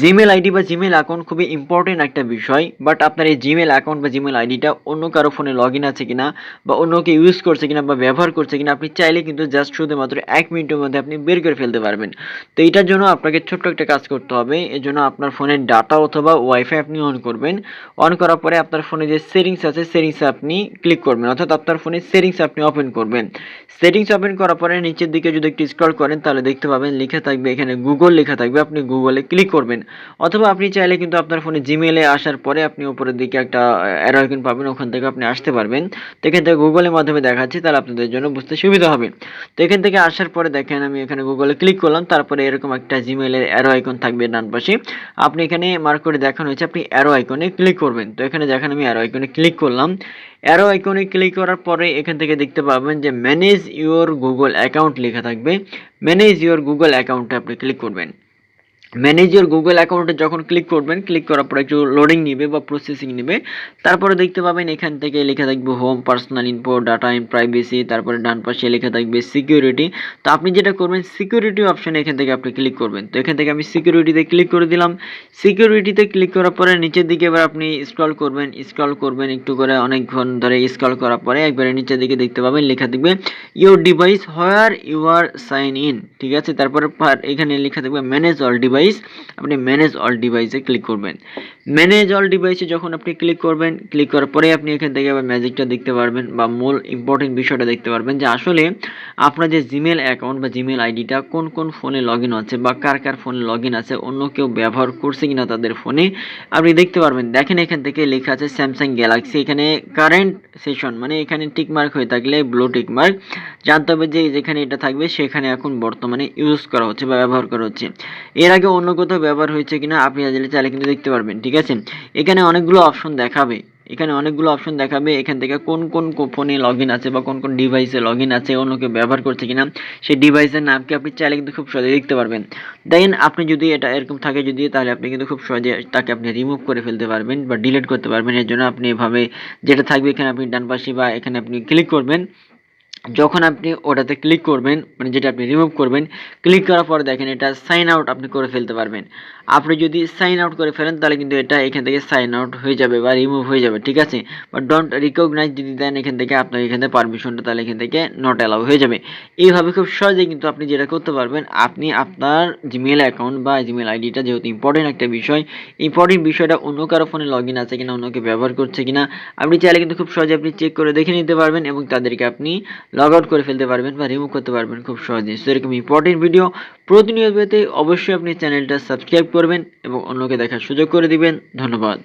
Gmail ID বা Gmail account খুবই important একটা বিষয় বাট আপনার এই জিমেল অ্যাকাউন্ট বা জিমেল আইডিটা অন্য কারও ফোনে লগ ইন আছে কিনা বা অন্য কেউ ইউজ করছে কিনা বা ব্যবহার করছে কিনা, আপনি চাইলে কিন্তু জাস্ট শুধুমাত্র এক মিনিটের মধ্যে আপনি বের করে ফেলতে পারবেন। তো এইটার জন্য আপনাকে ছোট্ট একটা কাজ করতে হবে এর জন্য আপনার ফোনের ডাটা অথবা ওয়াইফাই আপনি অন করবেন। অন করার পরে আপনার ফোনে যে সেটিংস আছে সেটিংসে আপনি ক্লিক করবেন, অর্থাৎ আপনার ফোনে সেটিংস আপনি ওপেন করবেন। সেটিংস ওপেন করার পরে নিচের দিকে যদি একটু স্ক্রল করেন, তাহলে দেখতে পাবেন লেখা থাকবে এখানে গুগল লেখা থাকবে, আপনি গুগলে ক্লিক করবেন। অথবা আপনি চাইলে কিন্তু আপনার ফোনে জিমেলে আসার পরে আপনি উপরের দিকে একটা অ্যারো আইকন পাবেন, ওখান থেকে আপনি আসতে পারবেন। তো এখান থেকে গুগলের মাধ্যমে দেখাচ্ছি, তাহলে আপনাদের জন্য বুঝতে সুবিধা হবে। তো এখান থেকে আসার পরে দেখেন, আমি এখানে গুগলে ক্লিক করলাম, তারপরে এরকম একটা জিমেলের অ্যারো আইকন থাকবে ডান পাশে। আপনি এখানে মার্ক করে দেখানো হয়েছে, আপনি অ্যারো আইকনে ক্লিক করবেন। তো এখানে দেখেন, আমি অ্যারো আইকনে ক্লিক করলাম। অ্যারো আইকনে ক্লিক করার পরে এখান থেকে দেখতে পাবেন যে ম্যানেজ ইউর গুগল অ্যাকাউন্ট লেখা থাকবে। ম্যানেজ ইউর গুগল অ্যাকাউন্টে আপনি ক্লিক করবেন। ম্যানেজ ইউর গুগল অ্যাকাউন্টে যখন ক্লিক করবেন ক্লিক করার পর একটু লোডিং নিবে বা প্রসেসিং নেবে। তারপরে দেখতে পাবেন এখান থেকে লেখা থাকবে home personal info data and privacy তারপরে ডান পাশে লেখা থাকবে সিকিউরিটি তো আপনি যেটা করবেন সিকিউরিটি অপশানে এখান থেকে আপনি ক্লিক করবেন। তো এখান থেকে আমি সিকিউরিটিতে ক্লিক করে দিলাম। সিকিউরিটিতে ক্লিক করার পরে নিচের দিকে এবার আপনি স্ক্রল করবেন স্ক্রল করবেন একটু করে অনেকক্ষণ ধরে স্ক্রল করার পরে একবারে নিচের দিকে দেখতে পাবেন, লেখা থাকবে your device where you are sign in ঠিক আছে? তারপরে এখানে লেখা থাকবে ম্যানেজ অল ডিভাইস আপনি ম্যানেজ অল ডিভাইসে ক্লিক করবেন। ম্যানেজ অল ডিভাইসে যখন আপনি ক্লিক করবেন ক্লিক করার পরে আপনি এখান থেকে আবার ম্যাজিকটা দেখতে পারবেন বা মূল ইম্পর্টেন্ট বিষয়টা দেখতে পারবেন যে আসলে আপনার যে জিমেল অ্যাকাউন্ট বা জিমেল আইডিটা কোন কোন ফোনে লগ ইন আছে বা কার কার ফোনে লগ ইন আছে, অন্য কেউ ব্যবহার করছে কিনা তাদের ফোনে আপনি দেখতে পারবেন। দেখেন এখান থেকে লেখা আছে স্যামসাং গ্যালাক্সি এখানে কারেন্ট সেশন মানে এখানে টিক মার্ক হয়ে থাকলে ব্লু টিক মার্ক জানতে হবে যে যেখানে এটা থাকবে সেখানে এখন বর্তমানে ইউজ করা হচ্ছে বা ব্যবহার করা হচ্ছে। এর আগে অন্য কোথাও ব্যবহার হয়েছে কিনা আপনি চাইলে চাইলে কিন্তু দেখতে পারবেন, ঠিক আছে? এখানে অনেকগুলো অপশন দেখাবে। এখানে অনেকগুলো অপশন দেখাবে, এখান থেকে কোন কোন ফোনে লগ আছে বা কোন কোন ডিভাইসে লগ আছে, অন্য কেউ ব্যবহার করছে কিনা, সেই ডিভাইসের নামকে আপনি চাইলে কিন্তু খুব সহজে দেখতে পারবেন। দেন আপনি যদি এটা এরকম থাকে যদি, তাহলে আপনি কিন্তু খুব সহজে তাকে আপনি রিমুভ করে ফেলতে পারবেন বা ডিলিট করতে পারবেন। এর জন্য আপনি এভাবে যেটা থাকবে এখানে আপনি ডান পাশে বা এখানে আপনি ক্লিক করবেন। যখন আপনি ওটাতে ক্লিক করবেন মানে যেটা আপনি রিমুভ করবেন ক্লিক করার পর দেখেন এটা সাইন আউট আপনি করে ফেলতে পারবেন। আপনি যদি সাইন আউট করে ফেলেন, তাহলে কিন্তু এটা এখান থেকে সাইন আউট হয়ে যাবে বা রিমুভ হয়ে যাবে, ঠিক আছে? বা ডোন্ট রিকগনাইজ যদি দেন এখান থেকে আপনার এখান থেকে পারমিশনটা তাহলে এখান থেকে নট অ্যালাউ হয়ে যাবে। এইভাবে খুব সহজেই কিন্তু আপনি যেটা করতে পারবেন, আপনি আপনার জিমেল অ্যাকাউন্ট বা জিমেল আইডিটা যেহেতু ইম্পর্টেন্ট একটা বিষয় ইম্পর্টেন্ট বিষয়টা অন্য কারও ফোনে লগ ইন আছে কিনা অন্যকে ব্যবহার করছে কিনা, আপনি চাইলে কিন্তু খুব সহজে আপনি চেক করে দেখে নিতে পারবেন এবং তাদেরকে আপনি লগ আউট করে ফেলতে পারবেন বা রিমুভ করতে পারবেন খুব সহজেই। সো এরকম ইম্পর্টেন্ট ভিডিও প্রতিনিয়ত পেতে অবশ্যই আপনি চ্যানেলটা সাবস্ক্রাইব করবেন এবং অন্যকে দেখার সুযোগ করে দিবেন। ধন্যবাদ।